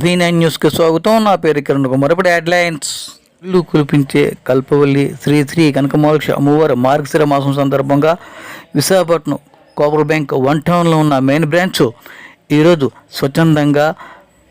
V nine న్యూస్కి స్వాగతం. నా పేరు కిరణ్ కుమార్. ఇప్పుడు హెడ్లైన్స్. ఇల్లు కురిపించే కల్పవల్లి శ్రీ శ్రీ కనకమోక్ష అమ్మవారి మార్గశిర మాసం సందర్భంగా విశాఖపట్నం కోపర్ బ్యాంక్ వన్ టౌన్లో ఉన్న మెయిన్ బ్రాంచ్ ఈరోజు స్వచ్ఛందంగా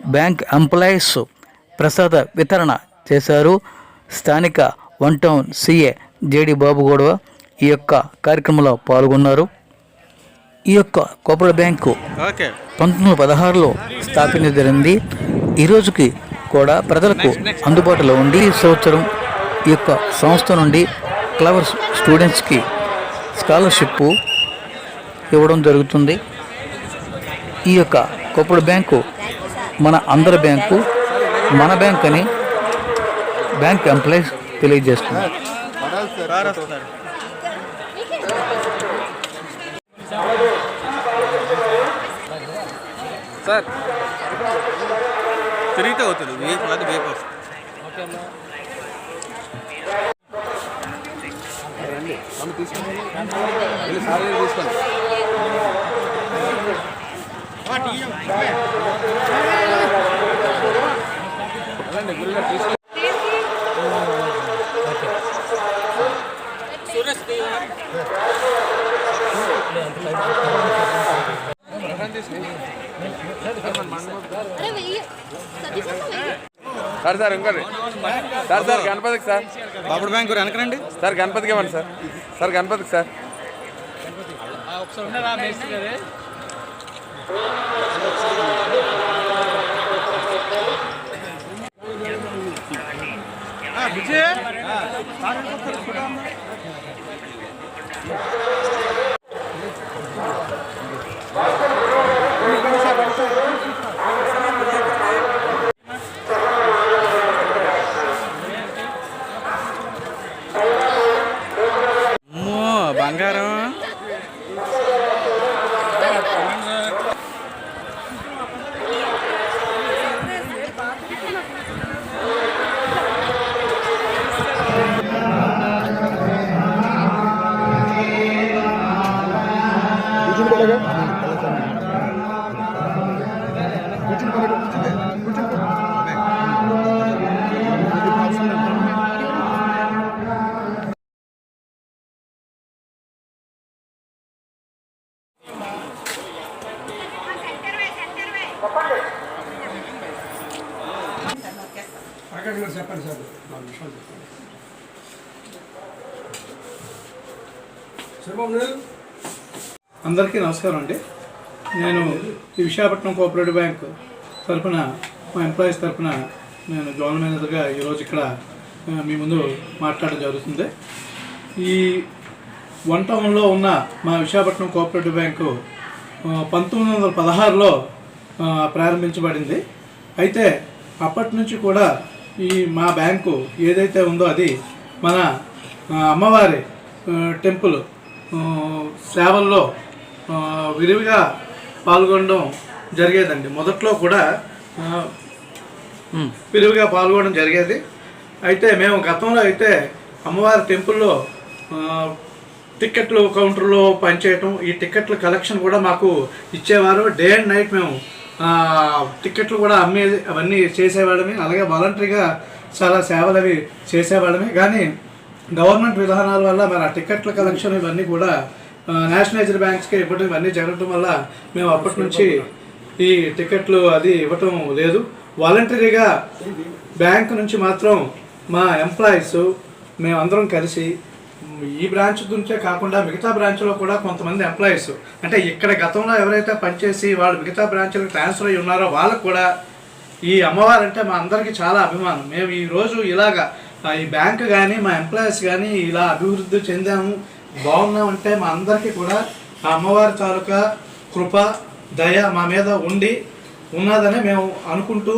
బ్యాంక్ ఎంప్లాయీస్ ప్రసాద వితరణ చేశారు. స్థానిక one town CA JD Babu గొడవ ఈ యొక్క కార్యక్రమంలో పాల్గొన్నారు. ఈ యొక్క కోపర్ బ్యాంకు పంతొమ్మిది వందల పదహారులో స్థాపించడం జరిగింది. ఈ రోజుకి కూడా ప్రజలకు అందుబాటులో ఉండి ఈ సంవత్సరం ఈ యొక్క సంస్థ నుండి క్లవర్ స్టూడెంట్స్కి స్కాలర్షిప్ ఇవ్వడం జరుగుతుంది. ఈ యొక్క కొప్పుడు బ్యాంకు మన అందరి బ్యాంకు మన బ్యాంక్ అని బ్యాంక్ ఎంప్లాయీస్ తెలియజేస్తుంది. సార్ సార్ తిరిగితే అవుతుంది వేపు కాదు వేపు వస్తుంది తీసుకోండి సార్ సార్ ఇంకోటి. సార్ సార్ గణపతికి సార్. బాపుడు బ్యాంక్ వెనకరండి. సార్ గణపతికి ఇవ్వండి సార్. సార్ గణపతికి సార్. అమ్మో É, pelo అందరికీ నమస్కారం అండి. నేను ఈ విశాఖపట్నం కోఆపరేటివ్ బ్యాంక్ తరఫున మా ఎంప్లాయీస్ తరఫున నేను జోనల్ మేనేజర్గా ఈరోజు ఇక్కడ మీ ముందు మాట్లాడడం జరుగుతుంది. ఈ వన్ టౌన్లో ఉన్న మా విశాఖపట్నం కోఆపరేటివ్ బ్యాంకు పంతొమ్మిది వందల పదహారులో ప్రారంభించబడింది. అయితే అప్పటి నుంచి కూడా ఈ మా బ్యాంకు ఏదైతే ఉందో అది మన అమ్మవారి టెంపుల్ సేవల్లో విరివిగా పాల్గొనడం జరిగేదండి. మొదట్లో కూడా విరివిగా పాల్గొనడం జరిగేది. అయితే మేము గతంలో అయితే అమ్మవారి టెంపుల్లో టిక్కెట్లు కౌంటర్లో పనిచేయటం ఈ టిక్కెట్ల కలెక్షన్ కూడా మాకు ఇచ్చేవారు. డే అండ్ నైట్ మేము టికెట్లు టిక్కెట్లు కూడా అమ్మే అవన్నీ చేసేవాడమే అలాగే వాలంటరీగా చాలా సేవలు అవి చేసేవాడమే కానీ గవర్నమెంట్ విధానాల వల్ల మరి ఆ టికెట్ల కలెక్షన్ ఇవన్నీ కూడా నేషనలైజ్డ్ బ్యాంక్స్కి ఇవ్వడం ఇవన్నీ జరగడం వల్ల మేము అప్పటి నుంచి ఈ టికెట్లు అది ఇవ్వటం లేదు. వాలంటరీగా బ్యాంక్ నుంచి మాత్రం మా ఎంప్లాయీస్ మేమందరం కలిసి ఈ బ్రాంచ్ నుంచే కాకుండా మిగతా బ్రాంచ్లో కూడా కొంతమంది ఎంప్లాయీస్. అంటే ఇక్కడ గతంలో ఎవరైతే పనిచేసి వాళ్ళు మిగతా బ్రాంచ్లకు ట్రాన్స్ఫర్ అయ్యి ఉన్నారో వాళ్ళకు కూడా ఈ అమ్మవారు అంటే మా అందరికీ చాలా అభిమానం. మేము ఈ రోజు ఇలాగా ఈ బ్యాంక్ కానీ మా ఎంప్లాయీస్ కానీ ఇలా అభివృద్ధి చెందాము బాగున్నామంటే మా అందరికీ కూడా ఆ అమ్మవారి తాలూకా కృప దయ మా మీద ఉండి ఉన్నదని మేము అనుకుంటూ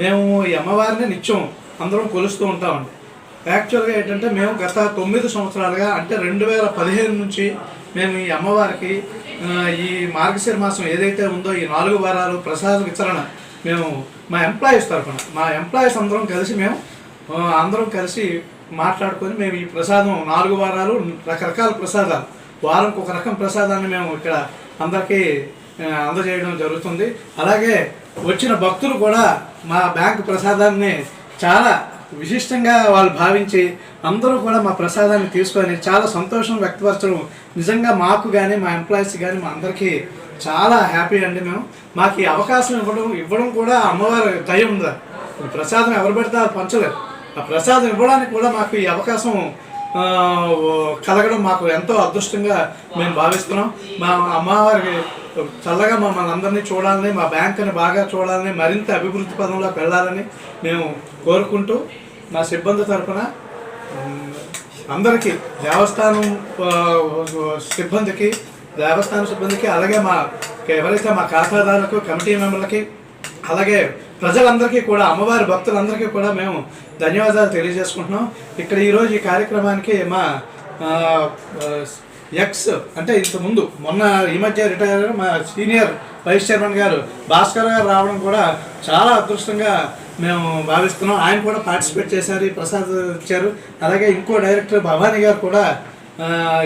మేము ఈ అమ్మవారిని నిత్యం అందరం కొలుస్తూ ఉంటామండి. యాక్చువల్గా ఏంటంటే మేము గత తొమ్మిది సంవత్సరాలుగా అంటే రెండు వేల పదిహేను నుంచి మేము ఈ అమ్మవారికి ఈ మార్గశిర మాసం ఏదైతే ఉందో ఈ నాలుగు వారాలు ప్రసాద వితరణ మేము మా ఎంప్లాయీస్ తరఫున మా ఎంప్లాయీస్ అందరం కలిసి మేము అందరం కలిసి మాట్లాడుకొని మేము ఈ ప్రసాదం నాలుగు వారాలు రకరకాల ప్రసాదాలు వారంకి ఒక రకం ప్రసాదాన్ని మేము ఇక్కడ అందరికీ అందజేయడం జరుగుతుంది. అలాగే వచ్చిన భక్తులు కూడా మా బ్యాంక్ ప్రసాదాన్ని చాలా విశిష్టంగా వాళ్ళు భావించి అందరూ కూడా మా ప్రసాదాన్ని తీసుకొని చాలా సంతోషం వ్యక్తపరచడం. నిజంగా మాకు కానీ మా ఎంప్లాయీస్ కానీ మా అందరికీ చాలా హ్యాపీ అండి మేము. మాకు ఈ అవకాశం ఇవ్వడం ఇవ్వడం కూడా అమ్మవారి దయ ఉందా? ప్రసాదం ఎవరు పెడితే అది ఆ ప్రసాదం ఇవ్వడానికి కూడా మాకు ఈ అవకాశం కలగడం మాకు ఎంతో అదృష్టంగా మేము భావిస్తున్నాం. మా అమ్మవారికి చల్లగా మమ్మల్ని అందరినీ చూడాలని మా బ్యాంకుని బాగా చూడాలని మరింత అభివృద్ధి పదంలోకి వెళ్ళాలని మేము కోరుకుంటూ నా సిబ్బంది తరఫున అందరికీ దేవస్థానం సిబ్బందికి దేవస్థానం సిబ్బందికి అలాగే మా ఎవరైతే మా ఖాతాదారులకు కమిటీ మెంబర్లకి అలాగే ప్రజలందరికీ కూడా అమ్మవారి భక్తులందరికీ కూడా మేము ధన్యవాదాలు తెలియజేసుకుంటున్నాం. ఇక్కడ ఈరోజు ఈ కార్యక్రమానికి మా ఎక్స్ అంటే ఇంతకుముందు మొన్న ఈ మధ్య రిటైర్ అయిన మా సీనియర్ వైస్ చైర్మన్ గారు భాస్కర్ గారు రావడం కూడా చాలా అదృష్టంగా మేము భావిస్తున్నాం. ఆయన కూడా పార్టిసిపేట్ చేశారు ప్రసాద్ ఇచ్చారు. అలాగే ఇంకో డైరెక్టర్ భవానీ గారు కూడా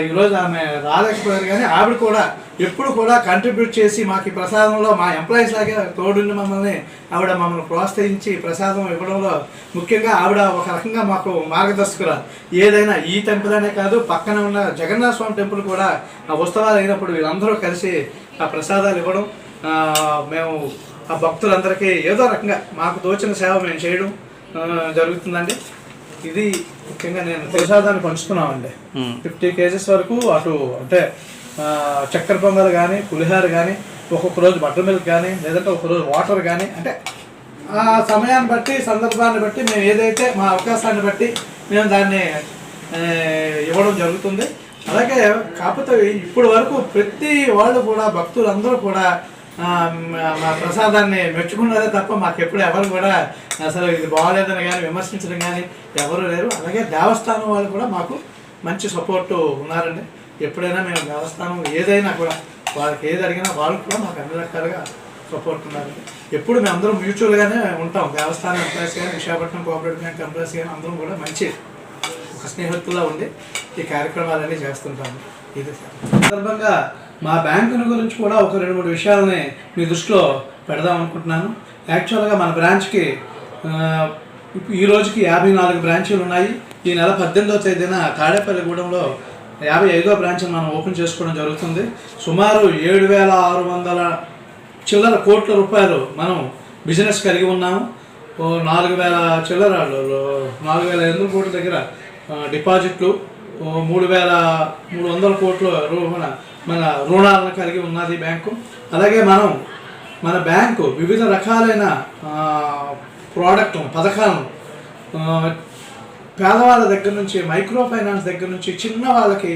ఈరోజు ఆమె రాలేకపోయారు కానీ ఆవిడ కూడా ఎప్పుడు కూడా కంట్రిబ్యూట్ చేసి మాకు ఈ ప్రసాదంలో మా ఎంప్లాయీస్ లాగే తోడుండి మమ్మల్ని ఆవిడ మమ్మల్ని ప్రోత్సహించి ప్రసాదం ఇవ్వడంలో ముఖ్యంగా ఆవిడ ఒక రకంగా మాకు మార్గదర్శకురాలు ఏదైనా ఈ టెంపుల్ అనే కాదు పక్కన ఉన్న జగన్నాథ స్వామి టెంపుల్ కూడా ఆ ఉత్సవాలు అయినప్పుడు వీళ్ళందరూ కలిసి ఆ ప్రసాదాలు ఇవ్వడం. మేము ఆ భక్తులందరికీ ఏదో రకంగా మాకు తోచిన సేవ మేము చేయడం జరుగుతుందండి. ఇది ముఖ్యంగా నేను ప్రసాదాన్ని పంచుతున్నామండి ఫిఫ్టీ కేజెస్ వరకు అటు అంటే చక్కెర పొంగల్ కానీ పులిహార కానీ ఒక్కొక్క రోజు బటర్ మిల్క్ కానీ లేదంటే ఒక రోజు వాటర్ కానీ అంటే ఆ సమయాన్ని బట్టి సందర్భాన్ని బట్టి మేము ఏదైతే మా అవకాశాన్ని బట్టి మేము దాన్ని ఇవ్వడం జరుగుతుంది. అలాగే కాకపోతే ఇప్పటి వరకు ప్రతి వాళ్ళు కూడా భక్తులందరూ కూడా మా- మా ప్రసాదాన్ని మెచ్చుకున్నారే తప్ప మాకు ఎప్పుడు ఎవరు కూడా అసలు ఇది బాగాలేదని కానీ విమర్శించడం కానీ ఎవరు లేరు. అలాగే దేవస్థానం వాళ్ళు కూడా మాకు మంచి సపోర్టు ఉన్నారండి. ఎప్పుడైనా మేము దేవస్థానం ఏదైనా కూడా వాళ్ళకి ఏది అడిగినా వాళ్ళు కూడా మాకు అన్ని రకాలుగా సపోర్ట్ ఉన్నారండి. ఎప్పుడు మేము అందరం మ్యూచువల్గానే ఉంటాం. దేవస్థానం ఎంప్లాయీస్ కానీ విశాఖపట్నం కోఆపరేటివ్ బ్యాంక్ ఎంప్లాయీస్ కానీ అందరం కూడా మంచి ఒక స్నేహితులా ఉండి ఈ కార్యక్రమాలన్నీ చేస్తుంటాము. ఇది. సందర్భంగా మా బ్యాంకుని గురించి కూడా ఒక రెండు మూడు విషయాలని మీ దృష్టిలో పెడదాం అనుకుంటున్నాను. యాక్చువల్గా మన బ్రాంచ్కి ఈ రోజుకి యాభై నాలుగు బ్రాంచీలు ఉన్నాయి. ఈ నెల పద్దెనిమిదవ తేదీన తాడేపల్లిగూడెంలో యాభై ఐదో బ్రాంచ్ని మనం ఓపెన్ చేసుకోవడం జరుగుతుంది. సుమారు ఏడు వేల ఆరు వందల చిల్లర కోట్ల రూపాయలు మనం బిజినెస్ కలిగి ఉన్నాము. నాలుగు వేల చిల్లర నాలుగు వేల ఎనిమిది కోట్ల దగ్గర డిపాజిట్లు మూడు వేల మూడు వందల కోట్ల రూ- మన మన రుణాలను కలిగి ఉన్నది బ్యాంకు. అలాగే మనం మన బ్యాంకు వివిధ రకాలైన ప్రోడక్ట్ పథకాలను పేదవాళ్ళ దగ్గర నుంచి మైక్రో ఫైనాన్స్ దగ్గర నుంచి చిన్న వాళ్ళకి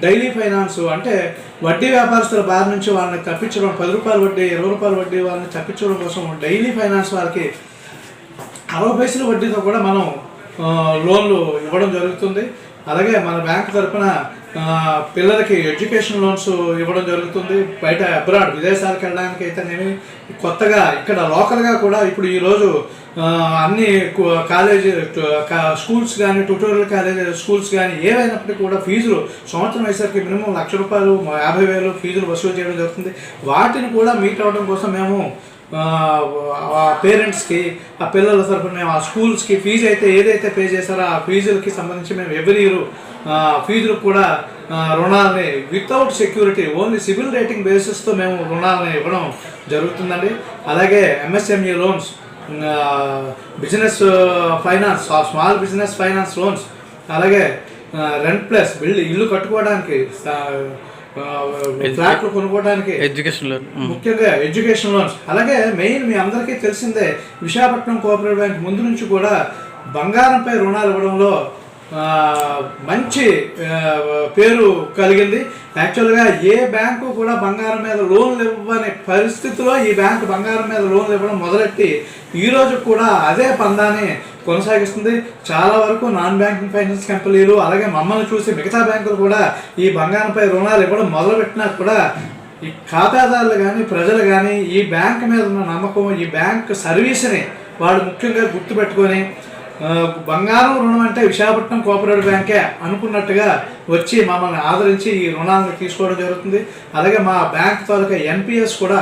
డైలీ ఫైనాన్స్ అంటే వడ్డీ వ్యాపారస్తుల బారి నుంచి వాళ్ళని తప్పించడం పది రూపాయల వడ్డీ ఇరవై రూపాయల వడ్డీ వాళ్ళని తప్పించడం కోసం డైలీ ఫైనాన్స్ వాళ్ళకి అరవై పైసల వడ్డీతో కూడా మనం లోన్లు ఇవ్వడం జరుగుతుంది. అలాగే మన బ్యాంక్ తరఫున పిల్లలకి ఎడ్యుకేషన్ లోన్స్ ఇవ్వడం జరుగుతుంది. బయట అబ్రాడ్ విదేశాలకు వెళ్ళడానికి అయితేనేమి కొత్తగా ఇక్కడ లోకల్గా కూడా ఇప్పుడు ఈరోజు అన్ని కాలేజీ స్కూల్స్ కానీ ట్యూటోరియల్ కాలేజ్ స్కూల్స్ కానీ ఏవైనప్పటికీ కూడా ఫీజులు సంవత్సరం అయ్యేసరికి మినిమం లక్ష రూపాయలు యాభై వేలు ఫీజులు వసూలు చేయడం జరుగుతుంది. వాటిని కూడా మీట్ అవ్వడం కోసం మేము పేరెంట్స్కి ఆ పిల్లల తరఫున మేము ఆ స్కూల్స్కి ఫీజు అయితే ఏదైతే పే చేశారో ఆ ఫీజులకి సంబంధించి మేము ఎవ్రీ ఇయర్ ఫీజులకు కూడా రుణాలని without security only CIBIL rating బేసిస్తో మేము రుణాలని ఇవ్వడం జరుగుతుందండి. అలాగే MSME loans business finance small business finance loans అలాగే రెంట్ ప్లస్ బిల్డ్ ఇల్లు కట్టుకోవడానికి ఫ్లాట్లు కొనుక్కోవడానికి. ఎడ్యుకేషన్ లోన్ ముఖ్యంగా ఎడ్యుకేషన్ లోన్స్ అలాగే మెయిన్ మీ అందరికీ తెలిసిందే విశాఖపట్నం కోఆపరేటివ్ బ్యాంక్ ముందు నుంచి కూడా బంగారంపై రుణాలు ఇవ్వడంలో మంచి పేరు కలిగింది. యాక్చువల్గా ఏ బ్యాంకు కూడా బంగారం మీద లోన్లు ఇవ్వని పరిస్థితిలో ఈ బ్యాంకు బంగారం మీద లోన్లు ఇవ్వడం మొదలెట్టి ఈరోజు కూడా అదే పందాన్ని కొనసాగిస్తుంది. చాలా వరకు నాన్ బ్యాంకింగ్ ఫైనాన్స్ కంపెనీలు అలాగే మమ్మల్ని చూసి మిగతా బ్యాంకులు కూడా ఈ బంగారంపై రుణాలు ఇవ్వడం మొదలుపెట్టినా కూడా ఈ ఖాతాదారులు కానీ ప్రజలు కానీ ఈ బ్యాంక్ మీద ఉన్న నమ్మకం ఈ బ్యాంక్ సర్వీస్ని వాళ్ళు ముఖ్యంగా గుర్తుపెట్టుకొని బంగారం రుణం అంటే విశాఖపట్నం కోఆపరేటివ్ బ్యాంకే అనుకున్నట్టుగా వచ్చి మమ్మల్ని ఆదరించి ఈ రుణాలను తీసుకోవడం జరుగుతుంది. అలాగే మా బ్యాంక్ తాలూకా ఎన్పిఎస్ కూడా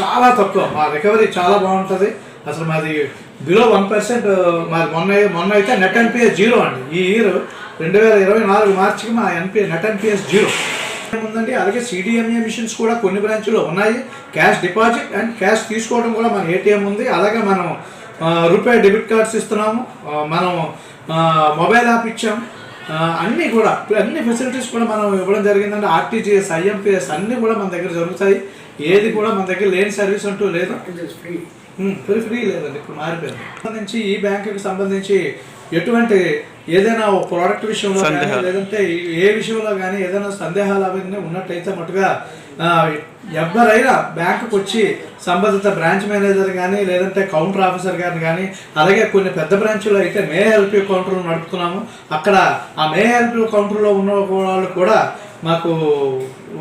చాలా తక్కువ. మా రికవరీ చాలా బాగుంటుంది. అసలు మాది బిలో వన్ పర్సెంట్ మాది మొన్న మొన్న అయితే నెట్ ఎన్పిఎస్ జీరో అండి. ఈ ఇయర్ రెండు వేల ఇరవై నాలుగు మార్చికి మా ఎన్పి నెట్ ఎన్పిఎస్ జీరో. ఉందండి అలాగే సిడిఎంఏ మిషన్స్ కూడా కొన్ని బ్రాంచ్లో ఉన్నాయి. క్యాష్ డిపాజిట్ అండ్ క్యాష్ తీసుకోవడం కూడా మన ఏటీఎం ఉంది. అలాగే మనం రూపే డెబిట్ కార్డ్స్ ఇస్తున్నాము. మనం మొబైల్ యాప్ ఇచ్చాం. అన్నీ కూడా అన్ని ఫెసిలిటీస్ కూడా మనం ఇవ్వడం జరిగిందంటే ఆర్టీజీఎస్ ఐఎంపిఎస్ అన్నీ కూడా మన దగ్గర జరుగుతాయి. ఏది కూడా మన దగ్గర లేని సర్వీస్ అంటూ లేదు. ఫ్రీ ఫ్రీ లేదండి ఇప్పుడు మారిపోయింది. సంబంధించి ఈ బ్యాంకుకి సంబంధించి ఎటువంటి ఏదైనా ప్రోడక్ట్ విషయంలో కానీ లేదంటే ఏ విషయంలో కానీ ఏదైనా సందేహాలు అవన్నీ ఉన్నట్టయితే మటుగా ఎవరైనా బ్యాంకుకి వచ్చి సంబంధిత బ్రాంచ్ మేనేజర్ కానీ లేదంటే కౌంటర్ ఆఫీసర్ గారిని కానీ అలాగే కొన్ని పెద్ద బ్రాంచ్లో అయితే మే హెల్ప్ కౌంటర్ నడుపుతున్నాము. అక్కడ ఆ మే హెల్ప్ కౌంటర్లో ఉన్న వాళ్ళు కూడా మాకు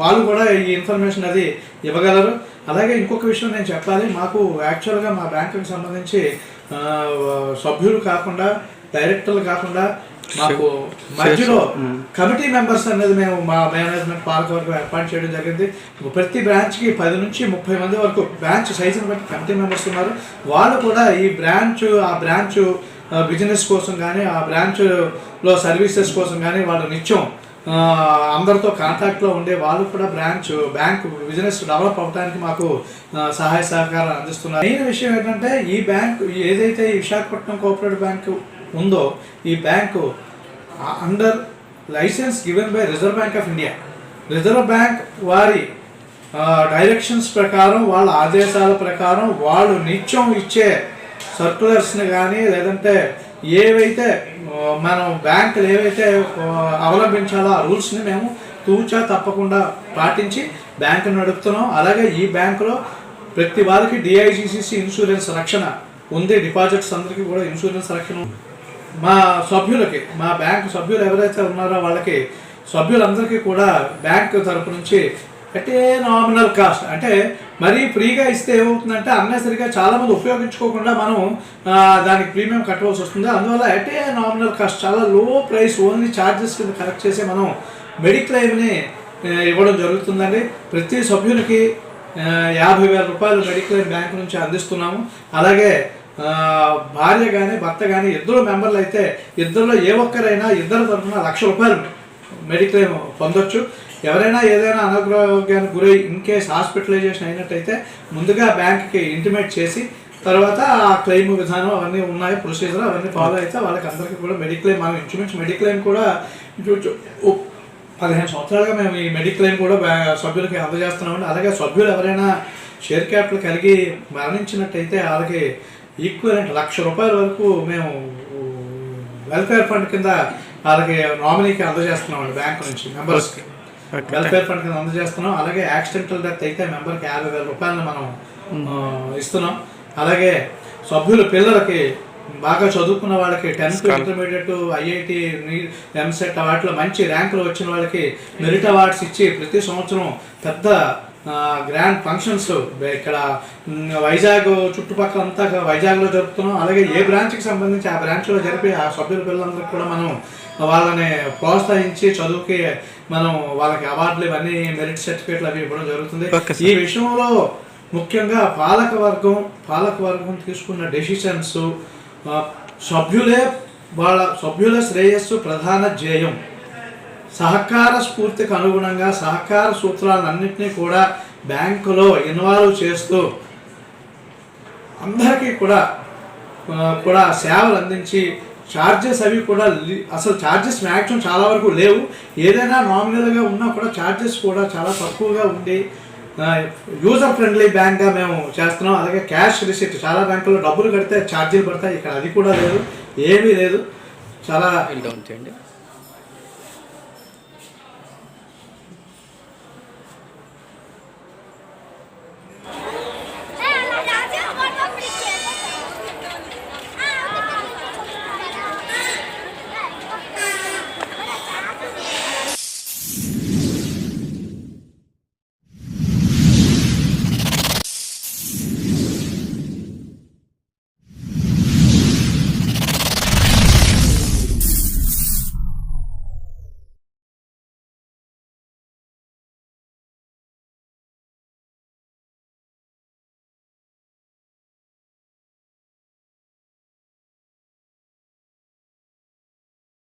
వాళ్ళు కూడా ఈ ఇన్ఫర్మేషన్ అది ఇవ్వగలరు. అలాగే ఇంకొక విషయం నేను చెప్పాలి. మాకు యాక్చువల్గా మా బ్యాంకుకి సంబంధించి సభ్యులు కాకుండా డైరెక్టర్లు కాకుండా మాకు మధ్యలో కమిటీ మెంబర్స్ అనేది మేము మా మేనేజ్మెంట్ పాలకవర్గం ఏర్పాటు చేయడం జరిగింది. ప్రతి బ్రాంచ్కి పది నుంచి ముప్పై మంది వరకు బ్రాంచ్ సైజుని బట్టి కమిటీ మెంబర్స్ ఉన్నారు. వాళ్ళు కూడా ఈ బ్రాంచ్ ఆ బ్రాంచ్ బిజినెస్ కోసం కానీ ఆ బ్రాంచ్లో సర్వీసెస్ కోసం కానీ వాళ్ళు నిత్యం అందరితో కాంటాక్ట్లో ఉండే వాళ్ళు కూడా బ్రాంచ్ బ్యాంక్ బిజినెస్ డెవలప్ అవడానికి మాకు సహాయ సహకారం అందిస్తున్నారు. మెయిన్ విషయం ఏంటంటే ఈ బ్యాంక్ ఏదైతే ఈ విశాఖపట్నం కోఆపరేటివ్ బ్యాంక్ ఉందో ఈ bank under license given by Reserve Bank of India Reserve Bank వారి డైరెక్షన్స్ ప్రకారం వాళ్ళ ఆదేశాల ప్రకారం వాళ్ళు నిత్యం ఇచ్చే సర్కులర్స్ని కానీ లేదంటే ఏవైతే మనం బ్యాంకులు ఏవైతే అవలంబించాలో ఆ రూల్స్ని మేము తూచా తప్పకుండా పాటించి బ్యాంకును నడుపుతున్నాం. అలాగే ఈ బ్యాంకులో ప్రతి వారికి డిఐజీసీసీ ఇన్సూరెన్స్ రక్షణ ఉంది. డిపాజిట్స్ అందరికీ కూడా ఇన్సూరెన్స్ రక్షణ ఉంది. మా సభ్యులకి మా బ్యాంక్ సభ్యులు ఎవరైతే ఉన్నారో వాళ్ళకి సభ్యులందరికీ కూడా బ్యాంక్ తరపు నుంచి అంటే నామినల్ కాస్ట్ అంటే మరీ ఫ్రీగా ఇస్తే ఏమవుతుందంటే అన్నసరిగా చాలామంది ఉపయోగించుకోకుండా మనం దానికి ప్రీమియం కట్టవలసి వస్తుంది. అందువల్ల అటే నామినల్ కాస్ట్ చాలా లో ప్రైస్ ఓన్లీ ఛార్జెస్ కింద కలెక్ట్ చేసి మనం మెడిక్లెయిమ్ని ఇవ్వడం జరుగుతుందండి. ప్రతి సభ్యునికి యాభై వేల రూపాయలు మెడిక్లెయిమ్ బ్యాంక్ నుంచి అందిస్తున్నాము. అలాగే భార్య కానీ భర్త కానీ ఇద్దరు మెంబర్లు అయితే ఇద్దరిలో ఏ ఒక్కరైనా ఇద్దరు తరఫున లక్ష రూపాయలు మెడిక్లెయిమ్ పొందొచ్చు. ఎవరైనా ఏదైనా అనారోగ్యానికి గురై ఇన్ కేస్ హాస్పిటలైజేషన్ అయినట్టయితే ముందుగా బ్యాంక్కి ఇంటిమేట్ చేసి తర్వాత ఆ క్లెయిమ్ విధానం అవన్నీ ఉన్నాయి ప్రొసీజర్ అవన్నీ ఫాలో అయితే వాళ్ళకి అందరికీ కూడా మెడిక్లెయిమ్ మనం ఇంచుమించు మెడిక్లెయిమ్ కూడా పదిహేను సంవత్సరాలుగా మేము ఈ మెడిక్లెయిమ్ కూడా సభ్యులకి అందజేస్తున్నామండి. అలాగే సభ్యులు ఎవరైనా షేర్ క్యాపిటల్ కలిగి మరణించినట్టయితే వాళ్ళకి ఈక్వలెంట్ లక్ష రూపాయల వరకు మేము వెల్ఫేర్ ఫండ్ కింద వాళ్ళకి నామినీకి అందజేస్తున్నామండి బ్యాంక్ నుంచి మెంబర్స్కి వెల్ఫేర్ ఫండ్ కింద అందజేస్తున్నాం. అలాగే యాక్సిడెంటల్ డెత్ అయితే మెంబర్కి యాభై వేల రూపాయలు మనం ఆ, ఇస్తున్నాం. అలాగే సభ్యుల పిల్లలకి బాగా చదువుకున్న వాళ్ళకి టెన్త్ ఇంటర్మీడియట్ ఐఐటి ఎంసెట్ వాటిలో మంచి ర్యాంకులు వచ్చిన వాళ్ళకి మెరిట్ అవార్డ్స్ ఇచ్చి ప్రతి సంవత్సరం పెద్ద గ్రాండ్ ఫంక్షన్స్ ఇక్కడ వైజాగ్ చుట్టుపక్కల అంతా వైజాగ్లో జరుపుతున్నాం. అలాగే ఏ బ్రాంచ్కి సంబంధించి ఆ బ్రాంచ్లో జరిపి ఆ సభ్యుల పిల్లలందరికీ కూడా మనం వాళ్ళని ప్రోత్సహించి చదువుకి మనం వాళ్ళకి అవార్డులు ఇవన్నీ మెరిట్ సర్టిఫికేట్లు అవి ఇవ్వడం జరుగుతుంది. ఈ విషయంలో ముఖ్యంగా పాలక వర్గం పాలక వర్గం తీసుకున్న డెసిషన్స్ సభ్యులే వాళ్ళ సభ్యుల శ్రేయస్సు ప్రధాన ధ్యేయం. సహకార స్ఫూర్తికి అనుగుణంగా సహకార సూత్రాలన్నింటినీ కూడా బ్యాంకులో ఇన్వాల్వ్ చేస్తూ అందరికీ కూడా కూడా సేవలు అందించి ఛార్జెస్ అవి కూడా అసలు ఛార్జెస్ మ్యాక్సిమం చాలా వరకు లేవు. ఏదైనా నామినల్గా ఉన్నా కూడా ఛార్జెస్ కూడా చాలా తక్కువగా ఉండి యూజర్ ఫ్రెండ్లీ బ్యాంక్గా మేము చేస్తున్నాం. అలాగే క్యాష్ రిసిప్ట్ చాలా బ్యాంకుల్లో డబ్బులు కడితే ఛార్జీలు పడతాయి. ఇక్కడ అది కూడా లేదు ఏమీ లేదు. చాలా డౌన్ చేయండి.